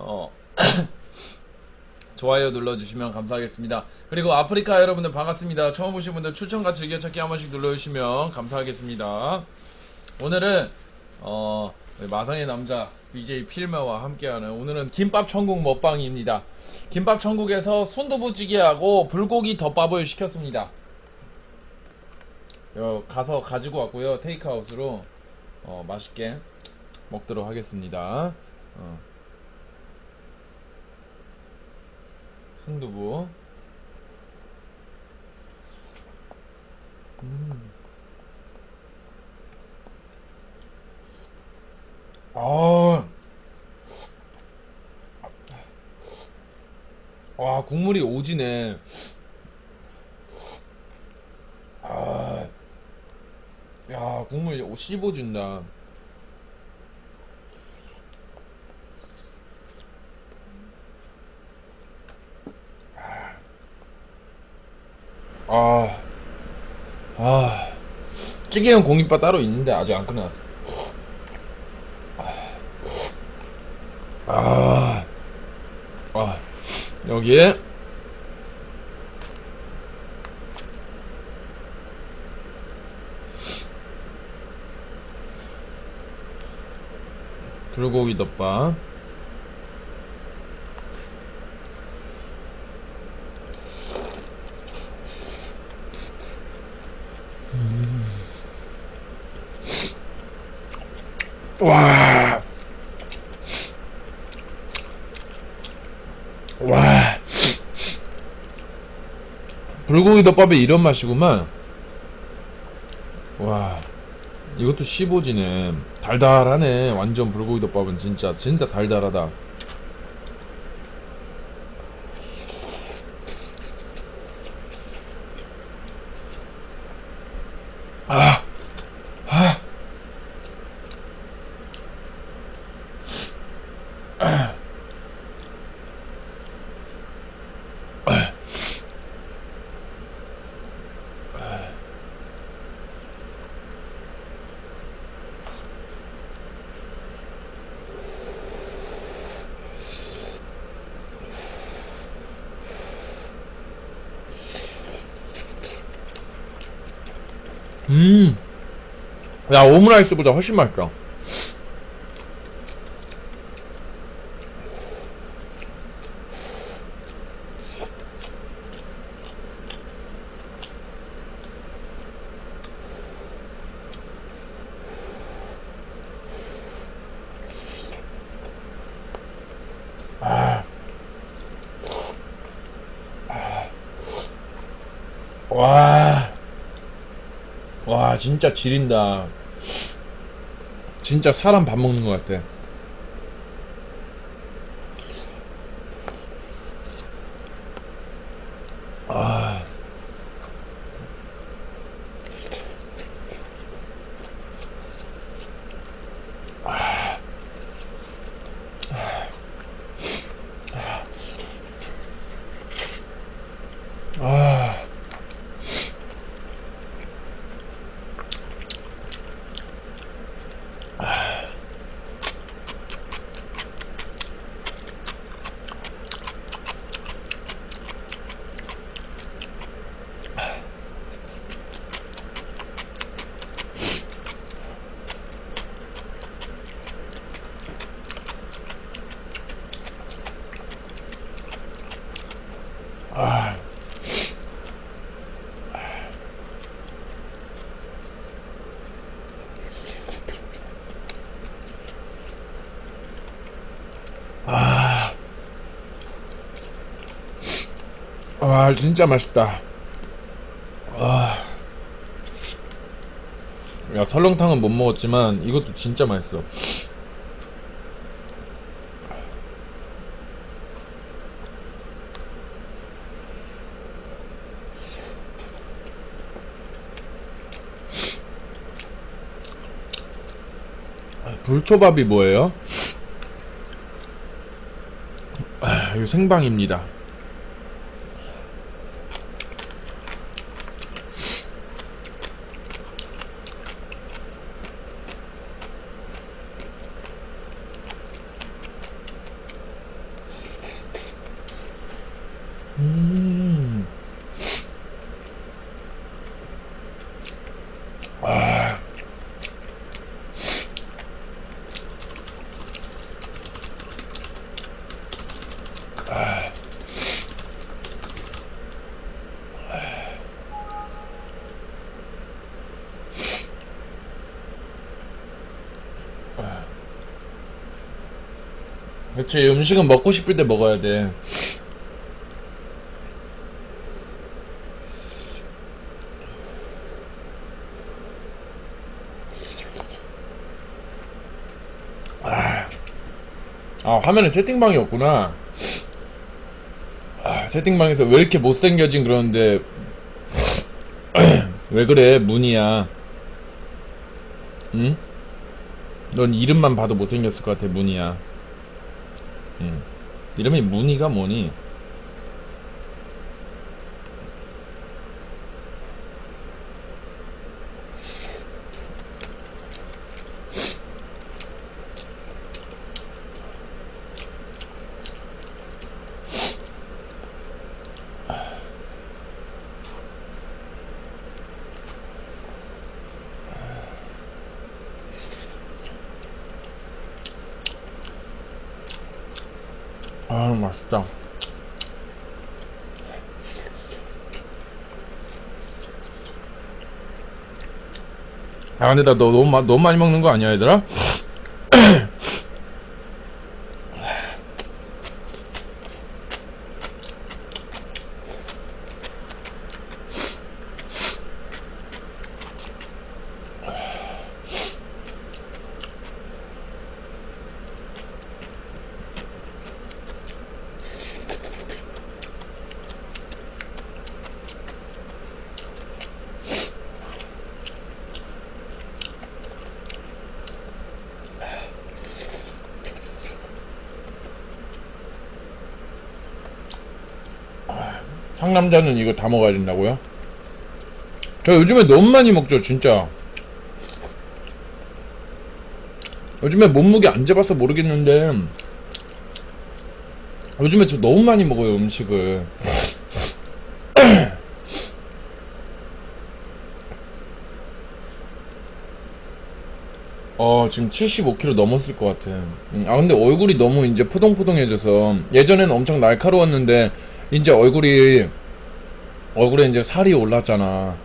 어, 좋아요 눌러주시면 감사하겠습니다. 그리고 아프리카 여러분들 반갑습니다. 처음 오신 분들 추천과 즐겨찾기 한 번씩 눌러주시면 감사하겠습니다. 오늘은 어, 마성의 남자 BJ 필메와 함께하는 오늘은 김밥 천국 먹방입니다. 김밥 천국에서 순두부찌개하고 불고기 덮밥을 시켰습니다. 어, 가서 가지고 왔고요. 테이크아웃으로 어, 맛있게 먹도록 하겠습니다. 어. 순두부. 음. 아. 와, 국물이 오지네. 아. 야, 국물 씹어준다. 아, 아, 찌개용 공깃밥 따로 있는데 아직 안 끝났어. 아, 아, 여기에 불고기 덮밥. 와. 와. 불고기 덮밥에 이런 맛이구만. 와. 이것도 15지네. 달달하네. 완전 불고기 덮밥은 진짜, 진짜 달달하다. 음. 야, 오므라이스보다 훨씬 맛있어. 와. 와, 진짜 지린다. 진짜 사람 밥 먹는 것 같아. 아. 아. 아. 아. 와, 진짜 맛있다. 아. 야, 설렁탕은 못 먹었지만 이것도 진짜 맛있어. 불초밥이 뭐예요? 아, 생방입니다. 음. 아. 아. 그렇지 음식은 먹고 싶을 때 먹어야 돼. 아 화면에 채팅방이 없구나. 아, 채팅방에서 왜 이렇게 못생겨진 그러는데 왜 그래 문이야. 응? 넌 이름만 봐도 못생겼을 것 같아 문이야. 응. 이름이 문이가 뭐니? 아 맛있다. 아 근데 나 너 너무 마- 너무 많이 먹는 거 아니야 얘들아? 상남자는 이거 다 먹어야 된다고요? 저 요즘에 너무 많이 먹죠 진짜. 요즘에 몸무게 안 재봐서 모르겠는데 요즘에 저 너무 많이 먹어요 음식을. 어 지금 75kg 넘었을 것 같아. 음, 아 근데 얼굴이 너무 이제 포동포동해져서 예전에는 엄청 날카로웠는데 이제 얼굴이 얼굴에 이제 살이 올랐잖아.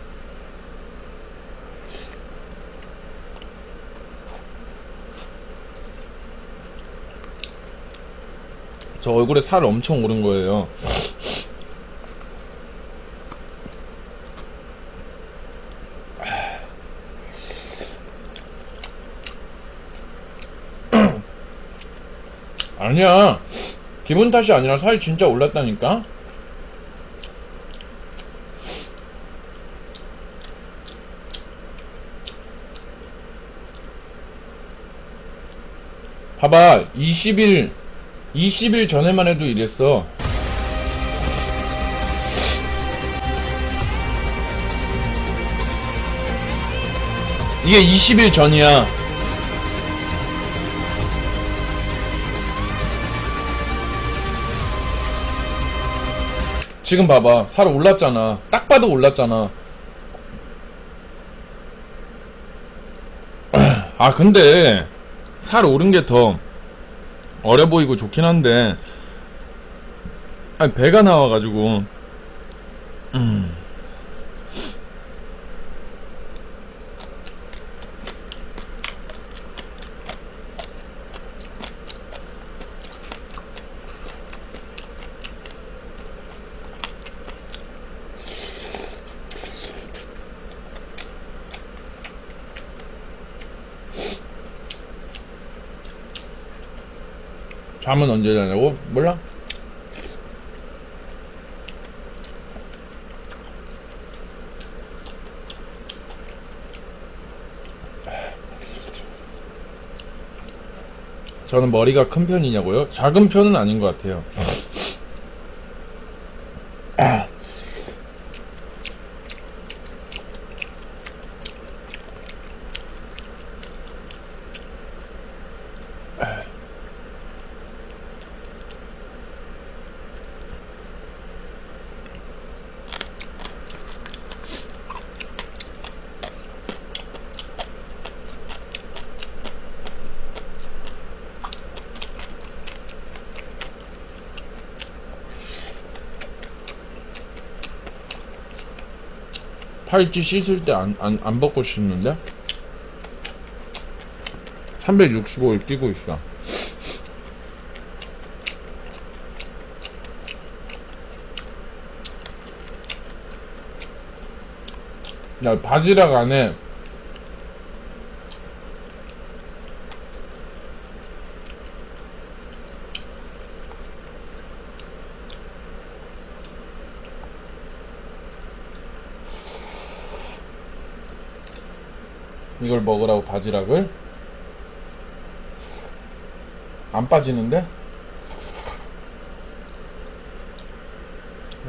저 얼굴에 살 엄청 오른 거예요. 아니야. 기분 탓이 아니라 살이 진짜 올랐다니까? 봐봐 20일 20일 전에만 해도 이랬어. 이게 20일 전이야. 지금 봐봐 살 올랐잖아. 딱 봐도 올랐잖아. 아 근데 살 오른 게 더 어려 보이고 좋긴 한데 아니 배가 나와가지고 음. 잠은 언제 자냐고? 몰라? 저는 머리가 큰 편이냐고요? 작은 편은 아닌 것 같아요. 팔찌 씻을 때 안, 안, 안 벗고 씻는데? 365일 끼고 있어. 야, 바지락 안에 이걸 먹으라고 바지락을 안 빠지는데?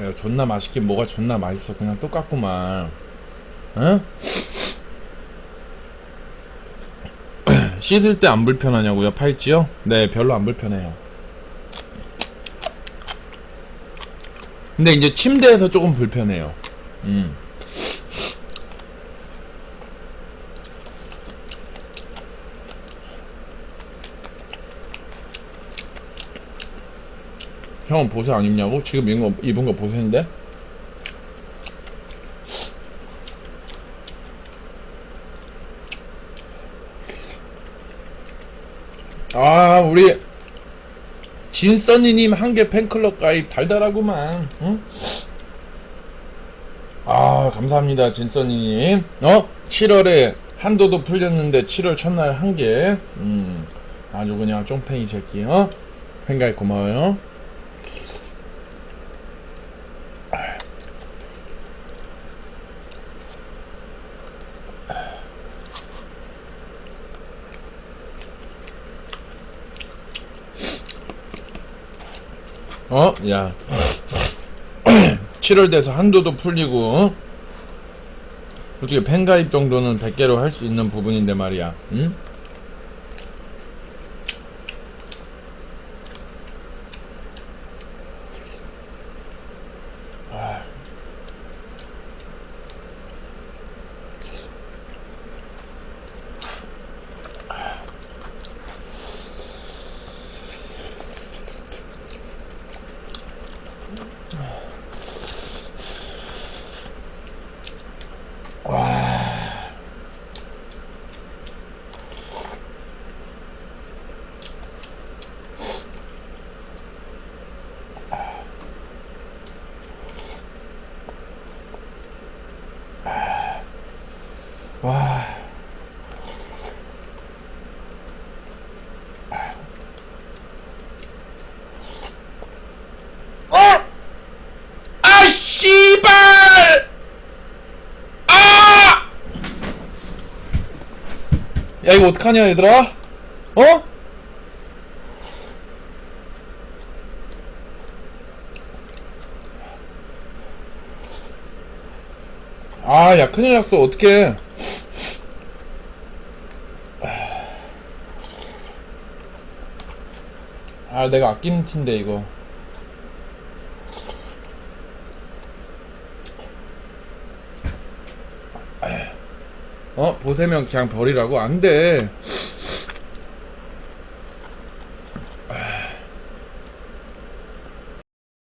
야, 존나 맛있긴 뭐가 존나 맛있어 그냥 똑같구만 응? 씻을 때 안 불편하냐고요 팔찌요? 네 별로 안 불편해요 근데 이제 침대에서 조금 불편해요 음. 형은 보세 안 입냐고? 지금 입은 거, 입은 거 보세인데? 아, 우리 진써니님 한 개 팬클럽 가입 달달하구만. 응? 아, 감사합니다, 진써니님. 어? 7월에 한도도 풀렸는데 7월 첫날 한 개. 음, 아주 그냥 쫑팽이 새끼. 어? 팬가입 고마워요. 어? 야. 7월 돼서 한도도 풀리고, 어? 솔직히 팬가입 정도는 100개로 할 수 있는 부분인데 말이야. 응? 와. 어! 아, 씨발! 아! 야, 이거 어떡하냐, 얘들아? 어? 아, 야, 큰일 났어. 어떡해. 아, 내가 아끼는 티인데, 이거. 어? 보세면 그냥 버리라고? 안 돼.